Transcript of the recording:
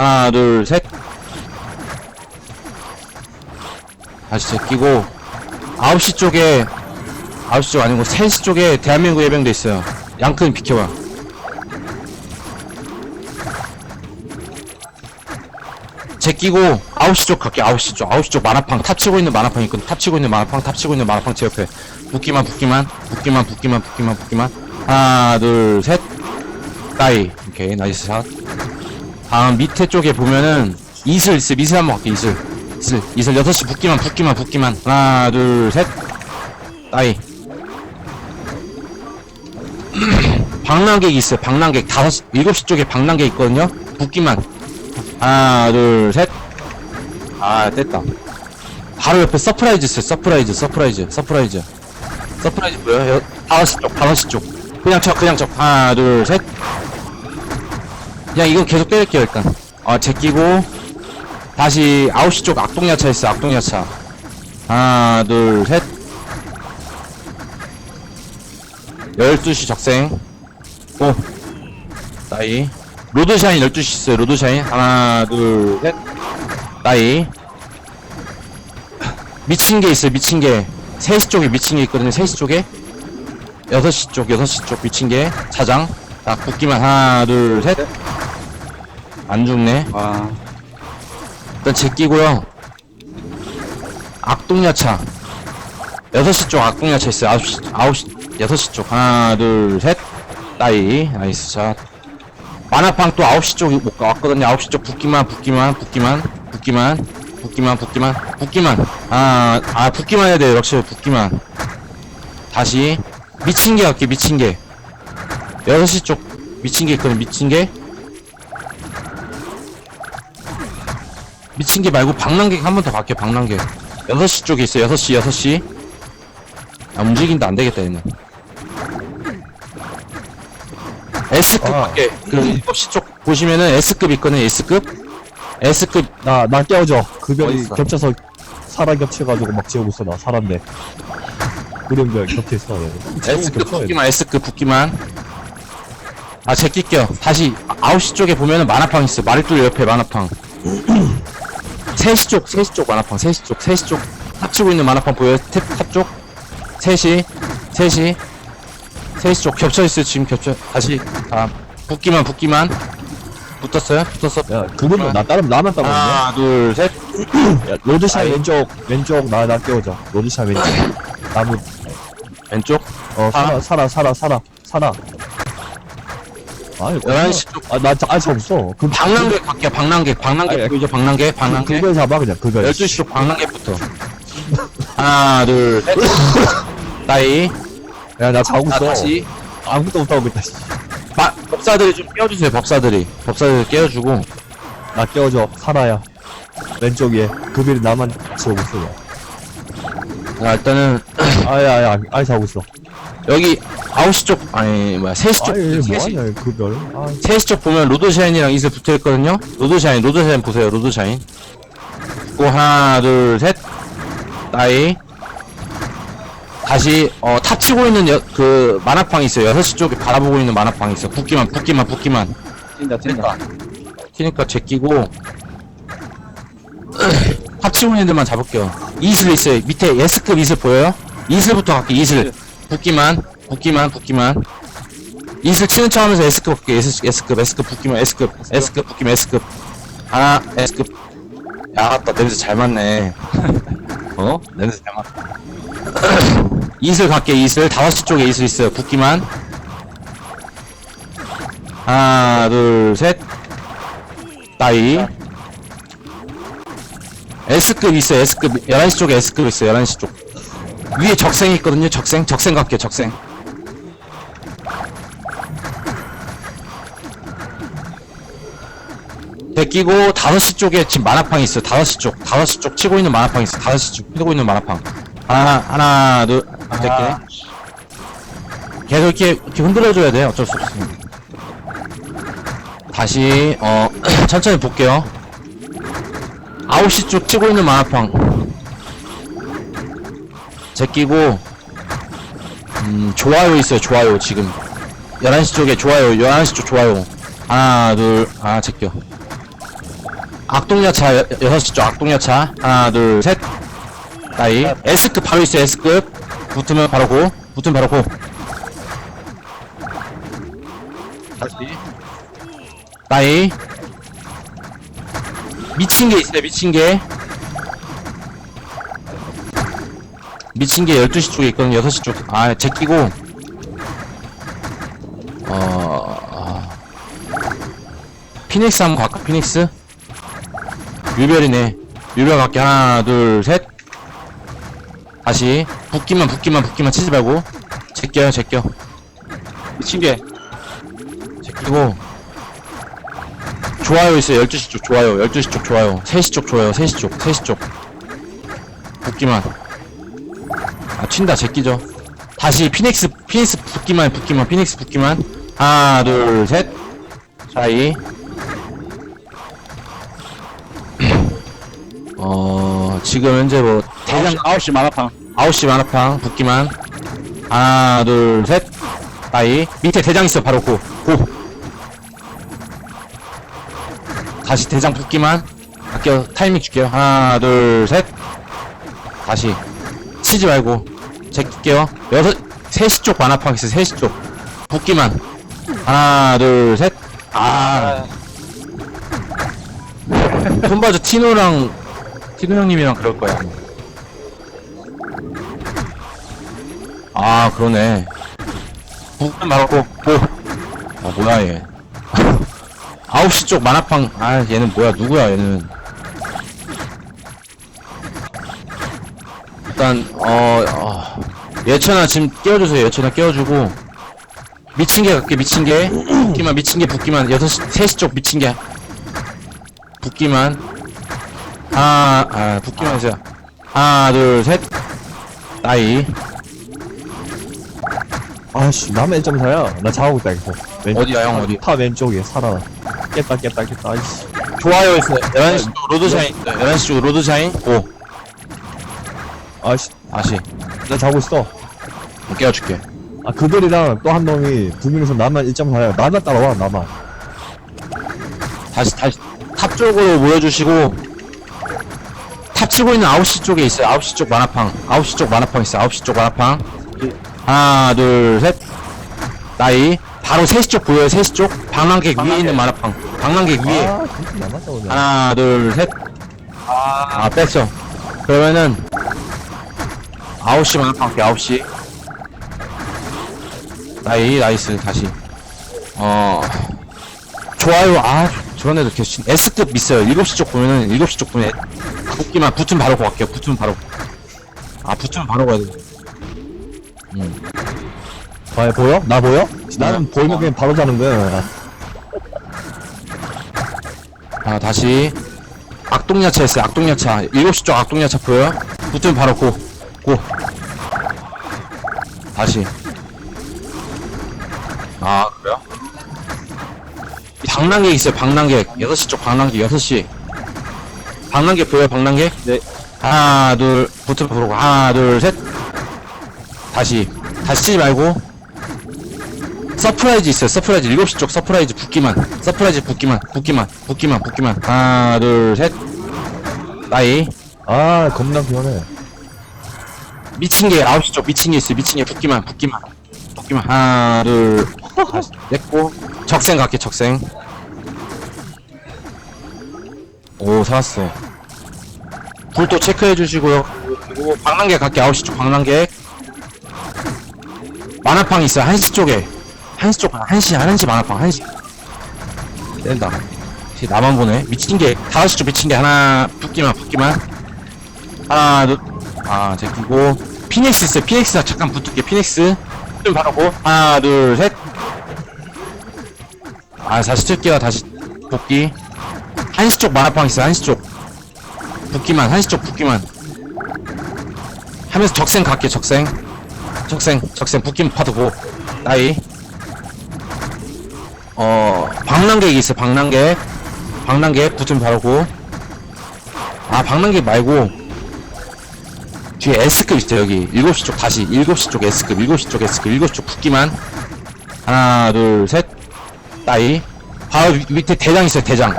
하나, 둘, 셋. 다시 제끼고, 9시 쪽에, 9시 쪽 아니고 3시 쪽에 대한민국 예병대 있어요. 양큰 비켜봐. 제끼고 9시 쪽 갈게 9시 쪽. 9시 쪽 만화팡 탑치고 있는 만화팡 있거든. 탑치고 있는 만화팡 탑치고 있는 만화팡 제 옆에. 붙기만 붙기만 붙기만 붙기만 붙기만 붙기만. 하나 둘 셋. 따이. 오케이. 나이스 샷 다음 밑에 쪽에 보면은 이슬 있어 이슬 한번 갈게 이슬. 이슬 이슬. 6시 붙기만 붙기만 붙기만. 하나 둘셋. 따이 방랑객 있어요 방랑객. 5시 7시 쪽에 방랑객 있거든요. 붙기만. 하나 둘셋아 됐다. 바로 옆에 서프라이즈 있어요 서프라이즈 서프라이즈 서프라이즈. 서프라이즈 뭐야 여, 다섯 시쪽 다섯 시쪽. 그냥 쳐 그냥 쳐. 하나 둘셋 그냥 이건 계속 때릴게요 일단. 어 제끼고. 다시 9시 쪽 악동야차 있어 악동야차. 하나 둘셋. 12시 적생. 오. 나이. 로드샤인 12시 있어요 로드샤인. 하나 둘셋. 나이. 미친 게 있어요 미친 게. 3시 쪽에 미친 게 있거든요 3시 쪽에. 6시 쪽 6시 쪽 미친 게. 차장. 자 붙기만. 하나 둘셋 안 죽네? 아, 일단 제끼고요. 악동야차. 6시 쪽 악동야차 있어요. 9시 9시 6시 쪽. 하나 둘 셋. 따이. 나이스 샷. 만화팡 또 9시 쪽에 못 가- 왔거든요. 9시 쪽 붙기만 붙기만 붙기만 붙기만 붙기만 붙기만 붙기만. 아, 아 붙기만 해야 돼요. 역시 붙기만. 다시. 미친 게 갈게 미친 게. 6시 쪽 미친 게 있거든 미친 게 미친 게 말고 방랑객 한 번 더 갈게요 방랑객 6시 쪽에 있어요 6시 6시 아 움직인다 안 되겠다 얘는 S급 아. 갈게 그 7시 쪽 보시면은 S급 있거든요 S급 S급 나, 나 깨워줘. 급여이 어딨어? 겹쳐서 사람 겹쳐가지고 막 지우고 있어, 나. 살았네. 구령별 겹쳐 있어. S급 붙기만 S급 붙기만 아 제끼 껴 다시 9시 쪽에 보면은 만화팡 있어 마리돌 옆에 만화팡 3시 쪽 3시 쪽 만화팡 3시 쪽 3시 쪽 합치고 있는 만화팡 보여요 탭, 탑 쪽 3시 3시 3시 쪽 겹쳐있어요 지금 겹쳐 다시 아 붙기만 붙기만 붙었어요 붙었어 야, 그러면 나 따르면 나만 따르는데? 하나 둘 셋 야, 로드샷 아이. 왼쪽, 왼쪽, 나, 나 깨워줘. 로드샷 왼쪽. 나무, 왼쪽 어, 아. 살아, 살아, 살아, 살아, 살아. 아이, 11시 쪽 아, 나, 자- 아직 없어. 그, 방랑객 갈게요 방랑객 방랑객 아니, 보이죠 방랑객 방랑객 그걸 잡아, 그냥, 그걸. 12시 쪽 방랑객부터 하나 둘 셋 따이 야, 나 자고 자 있어. 다시 아무것도 못하고 있다, 씨. 바, 법사들이 좀 깨워주세요 법사들이 법사들 깨워주고 나 깨워줘. 살아야. 왼쪽 위에. 그 비를 나만 지우고 있어. 자 일단은 아야, 아야, 아이, 자고 있어. 여기 9시 쪽 아니 뭐야 3시 쪽. 아이, 3시, 뭐하냐, 그 별. 아, 3시 쪽 보면 로드샤인이랑 이슬 붙어있거든요? 로드샤인 로드샤인 보세요 로드샤인. 고 하나 둘셋. 따이. 다시 어 탑 치고 있는 여, 그 만화팡 있어요. 6시 쪽에 바라보고 있는 만화팡 있어 붙기만 붙기만 붙기만. 뛴다, 뛴다. 키니까 제끼고. 합치고 있는 데만 잡을게요. 이슬 있어요. 밑에 S급 이슬 보여요? 이슬부터 갈게 이슬 붙기만 붙기만 붙기만. 이슬 치는 척 하면서 S급 갈게 S, S급 S급 붙기만 S급 S급 붙기만 S급. 하나 S급. 야 아따 냄새 잘 맞네. 어? 냄새 잘 맞다 이슬 갈게 이슬 5시 쪽에 이슬 있어요 붙기만. 하나 둘셋. 따이 S급 있어요 S급. 11시 쪽에 S급 있어요 11시 쪽 위에 적생 있거든요. 적생. 적생 갈게요. 적생. 베끼고 5시 쪽에 지금 만화팡 있어요. 5시 쪽. 5시 쪽 치고 있는 만화팡 있어 5시 쪽 치고 있는 만화팡. 하나 하나 둘. 아, 됐네 계속 이렇게, 이렇게 흔들어줘야 돼요. 어쩔 수 없습니다 다시 어 천천히 볼게요. 9시 쪽 치고 있는 만화팡 제끼고 음 좋아요 있어요 좋아요. 지금 11시 쪽에 좋아요 11시 쪽 좋아요. 하나 둘아 제껴. 악동야차 여- 여섯 시쪽 악동야차. 하나 둘셋. 따이. S급 바로 있어요 S급. 붙으면 바로 고. 붙으면 바로 고. 다시. 따이. 미친 게 있어요 미친 게 미친 게 12시 쪽에 있거든. 6시 쪽 아 제끼고. 어... 아. 피닉스 한번 갈까? 피닉스? 유별이네. 유별 갈게. 하나 둘 셋. 다시. 붓기만 붓기만 붓기만 치지 말고. 제껴요 제껴. 미친 게. 제끼고. 좋아요 있어요. 12시 쪽 좋아요. 12시 쪽 좋아요. 3시 쪽 좋아요. 3시 쪽. 3시 쪽. 붓기만 아 튄다 제끼죠. 다시 피닉스 피닉스 붓기만 붓기만 피닉스 붓기만. 하나 둘셋. 사이. 어 지금 현재 뭐 대장 9시 만화팡 9시 만화팡 붓기만. 하나 둘셋. 사이. 밑에 대장 있어 바로 고. 고. 다시 대장 붓기만. 아껴 타이밍 줄게요. 하나 둘셋. 다시. 치지 말고 제낄게요 여섯 셋시 쪽 만화팡 있어 셋시 쪽. 붓기만. 하나 둘셋아. 손바저 티노랑 티노 형님이랑 그럴 거야. 아 그러네. 붓기만 말고 뭐. 아 뭐야 얘. 9시 쪽 만화팡 아 얘는 뭐야 누구야 얘는. 일단 어, 어 예천아 지금 깨워주세요. 예천아 깨워주고. 미친개 갈게 미친개. 붓기만 미친개 붓기만. 6시 3시 쪽 미친개. 붓기만. 하나 아 붓기만 하세요. 하나 둘셋. 따이. 아씨 남의 1.4야 나 자고 있다 왼- 어디야, 형, 어디? 타 왼쪽에 살아. 깼다 깼다 깼다. 아이씨. 좋아요 있어요 11시 쪽 로드샤인. 있어요 11시 쪽 로드샤인. 오 아씨 다시 나 자고 있어. 깨워줄게. 아 그들이랑 또 한 놈이 두 명이서 나만 1.4야 나만 따라와 나만. 다시 다시 탑 쪽으로 모여주시고 탑 치고 있는 9시 쪽에 있어요. 9시 쪽 만화팡 9시 쪽 만화팡 있어요. 9시 쪽 만화팡 하나 둘셋. 나이. 바로 3시 쪽 보여요 3시 쪽. 방랑객 위에 있는 만화팡 방랑객 위에. 아 그렇게 하나 둘셋. 아 뺐어. 그러면은 9시 만화팡 할게 9시. 나이 나이스 다시. 어. 좋아요. 아 저런 애들 계신 S급 있어요. 7시 쪽 보면은 7시 쪽 보면 붙기만 붙으면 바로 거 갈게요. 붙으면 바로. 아 붙으면 바로 가야 돼. 아 보여? 나 보여? 나는 보이면 그냥 바로 자는 거야 아 다시. 악동야차 했어요. 악동야차. 7시 쪽 악동야차 보여요? 붙으면 바로 고 고. 다시. 아 그래요? 방랑객 있어요 방랑객 6시 쪽 방랑객 6시. 방랑객 보여요 방랑객? 네. 하나 둘 붙으면 바로 하나 둘 셋. 다시. 다시 치지 말고. 서프라이즈 있어요 서프라이즈. 7시 쪽 서프라이즈 붙기만. 서프라이즈 붙기만 붙기만 붙기만 붙기만. 하나 둘 셋. 나이. 아 겁나 피곤해 미친개 9시 쪽 미친개 있어요. 미친개 붙기만 붙기만. 붙기만. 하나 둘 다시. 냈고. 적생 갈게 적생. 오 살았어. 불도 체크해 주시고요. 그리고 방랑객 갈게 9시 쪽 방랑객 만화팡 있어요. 1시 쪽에. 1시 쪽 1시 1시 만화팡 1시. 뗀다. 씨, 나만 보네. 미친개 5시 쪽 미친개 하나 붙기만 붙기만. 하나 둘 아 제끼고 피닉스 있어요. 피닉스. 잠깐 붙을게 피닉스. 좀 바라고? 하나 둘 셋 아 다시 칠게요. 다시 복귀 한시 쪽 만화팡 있어 한시 쪽. 붙기만. 한시 쪽 붙기만. 하면서 적생 갈게 적생. 적생. 적생. 붙기만 파도고. 나이. 어 방랑객이 있어 방랑객. 방랑객 붙으면 바로고. 아 방랑객 말고 뒤에 S급 있어요 여기. 7시 쪽 다시. 7시 쪽 S급 7시 쪽 S급 7시 쪽 붙기만. 하나 둘 셋. 따이. 바로 밑- 밑에 대장 있어요 대장